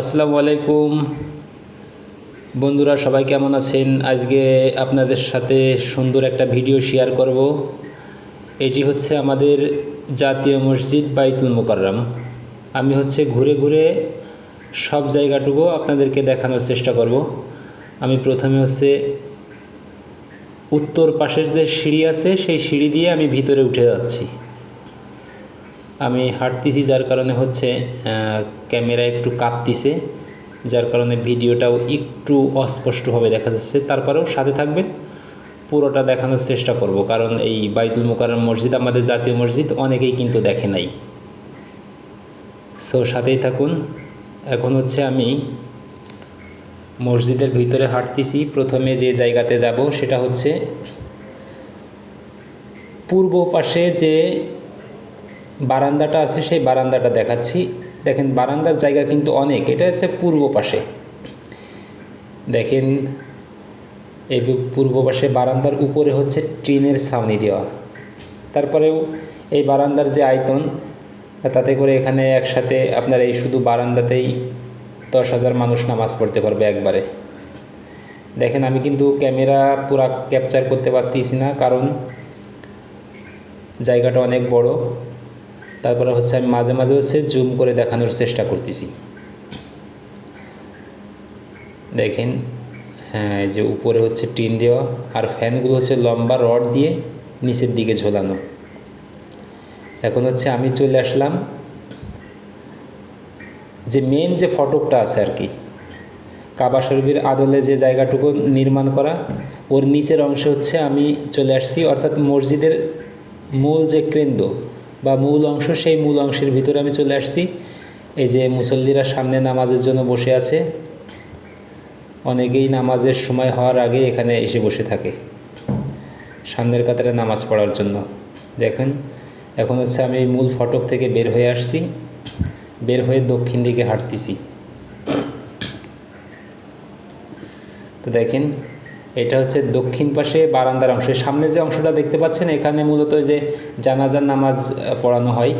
আসসালামু আলাইকুম। বন্ধুরা, সবাই কেমন আছেন? আজকে আপনাদের সাথে সুন্দর একটা ভিডিও শেয়ার করব। এটি হচ্ছে আমাদের জাতীয় মসজিদ বাইতুল মোকাররম। আমি হচ্ছে ঘুরে ঘুরে সব জায়গাটুকু আপনাদেরকে দেখানোর চেষ্টা করব। আমি প্রথমে হচ্ছে উত্তর পাশের যে সিঁড়ি আছে, সেই সিঁড়ি দিয়ে আমি ভিতরে উঠে যাচ্ছি। আমি হাঁটতেছি, যার কারণে হচ্ছে ক্যামেরা একটু কাঁপতিছে, যার কারণে ভিডিওটাও একটু অস্পষ্টভাবে দেখা যাচ্ছে। তারপরেও সাথে থাকবেন, পুরোটা দেখানোর চেষ্টা করব, কারণ এই বাইতুল মোকাররম মসজিদ, আমাদের জাতীয় মসজিদ, অনেকেই কিন্তু দেখে নাই। সো সাথেই থাকুন। এখন হচ্ছে আমি মসজিদের ভিতরে হাঁটতেছি। প্রথমে যে জায়গাতে যাব, সেটা হচ্ছে পূর্ব পাশে যে বারান্দাটা আছে, সেই বারান্দাটা দেখাচ্ছি। দেখেন, বারান্দার জায়গা কিন্তু অনেক। এটা হচ্ছে পূর্ব পাশে। দেখেন, এই পূর্ব পাশে বারান্দার উপরে হচ্ছে টিনের ছাউনি দেওয়া। তারপরেও এই বারান্দার যে আয়তন, তাতে করে এখানে একসাথে আপনার এই শুধু বারান্দাতেই দশ হাজার মানুষ নামাজ পড়তে পারবে একবারে। দেখেন, আমি কিন্তু ক্যামেরা পুরা ক্যাপচার করতে পারতেছি না, কারণ জায়গাটা অনেক বড়। তারপরে হচ্ছে আমি মাঝে মাঝে হচ্ছে জুম করে দেখানোর চেষ্টা করতেছি। দেখেন হ্যাঁ যে উপরে হচ্ছে টিন দেওয়া আর ফ্যানগুলো হচ্ছে লম্বা রড দিয়ে নিচের দিকে ঝোলানো। এখন হচ্ছে আমি চলে আসলাম যে মেন যে ফটকটা আছে আর কি, কাবা শরীফের আদলে যে জায়গাটুকু নির্মাণ করা, ওর নিচের অংশে হচ্ছে আমি চলে আসছি, অর্থাৎ মসজিদের মূল যে কেন্দ্র বা মূল অংশ, সেই মূল অংশের ভিতরে আমি চলে আসছি। এই যে মুসল্লিরা সামনে নামাজের জন্য বসে আছে। অনেকেই নামাজের সময় হওয়ার আগে এখানে এসে বসে থাকে। সামনের কাতারে নামাজ পড়ার জন্য। দেখেন, এখন হচ্ছে আমি মূল ফটক থেকে বের হয়ে আসছি। বের হয়ে দক্ষিণ দিকে হাঁটতেছি। তো দেখেন এটা হচ্ছে দক্ষিণ পাশে বারান্দার অংশ। সামনে যে অংশটা দেখতে পাচ্ছেন, এখানে মূলত যে জানাজার নামাজ পড়ানো হয়।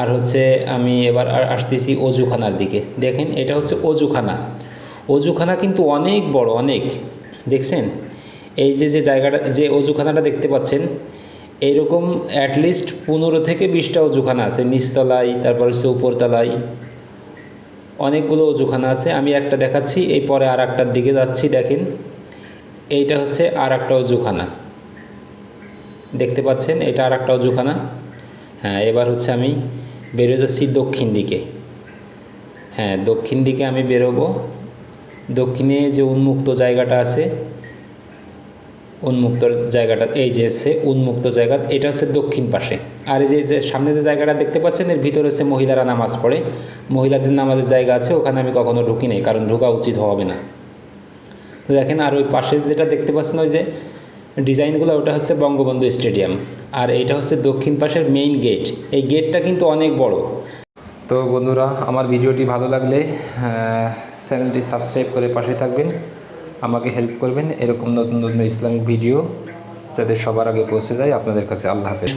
আর হচ্ছে আমি এবার আসতেছি অজুখানার দিকে। দেখেন, এটা হচ্ছে অজুখানা। অজুখানা কিন্তু অনেক বড়, অনেক। দেখছেন? এই যে যে জায়গাটা, যে অজুখানাটা দেখতে পাচ্ছেন এইরকম অ্যাটলিস্ট পনেরো থেকে বিশটা অজুখানা আছে। নিচতলায়, তারপর হচ্ছে উপরতলায়। অনেকগুলো অজুখানা আছে। আমি একটা দেখাচ্ছি এই পরে আর একটার দিকে যাচ্ছি, দেখেন। এইটা হচ্ছে আর একটা অজুখানা। দেখতে পাচ্ছেন, এটা আর একটা অজুখানা। হ্যাঁ এবার হচ্ছে আমি বেরো যাচ্ছি দক্ষিণ দিকে। হ্যাঁ দক্ষিণ দিকে আমি বেরোবো। দক্ষিণে যে উন্মুক্ত জায়গাটা আছে, উন্মুক্ত জায়গাটা, এই যে হচ্ছে উন্মুক্ত জায়গা, এটা হচ্ছে দক্ষিণ পাশে। আর এই যে যে সামনে যে জায়গাটা দেখতে পাচ্ছেন, এর ভিতরে হচ্ছে মহিলারা নামাজ পড়ে। মহিলাদের নামাজের জায়গা আছে, ওখানে আমি কখনো ঢুকি নাই, কারণ ঢোকা উচিত হবে না। তো দেখেন আর ওই পাশে যেটা দেখতে পাচ্ছেন ওই যে ডিজাইনগুলো, ওটা হচ্ছে বঙ্গবন্ধু স্টেডিয়াম। আর এইটা হচ্ছে দক্ষিণ পাশের মেইন গেট এই গেটটা কিন্তু অনেক বড়। তো বন্ধুরা, আমার ভিডিওটি ভালো লাগলে চ্যানেলটি সাবস্ক্রাইব করে পাশে থাকবেন। আমাকে হেল্প করবেন এরকম নতুন নতুন ইসলামিক ভিডিও যাতে সবার আগে পৌঁছে যায়। আপনাদের কাছে আল্লাহ হাফেজ।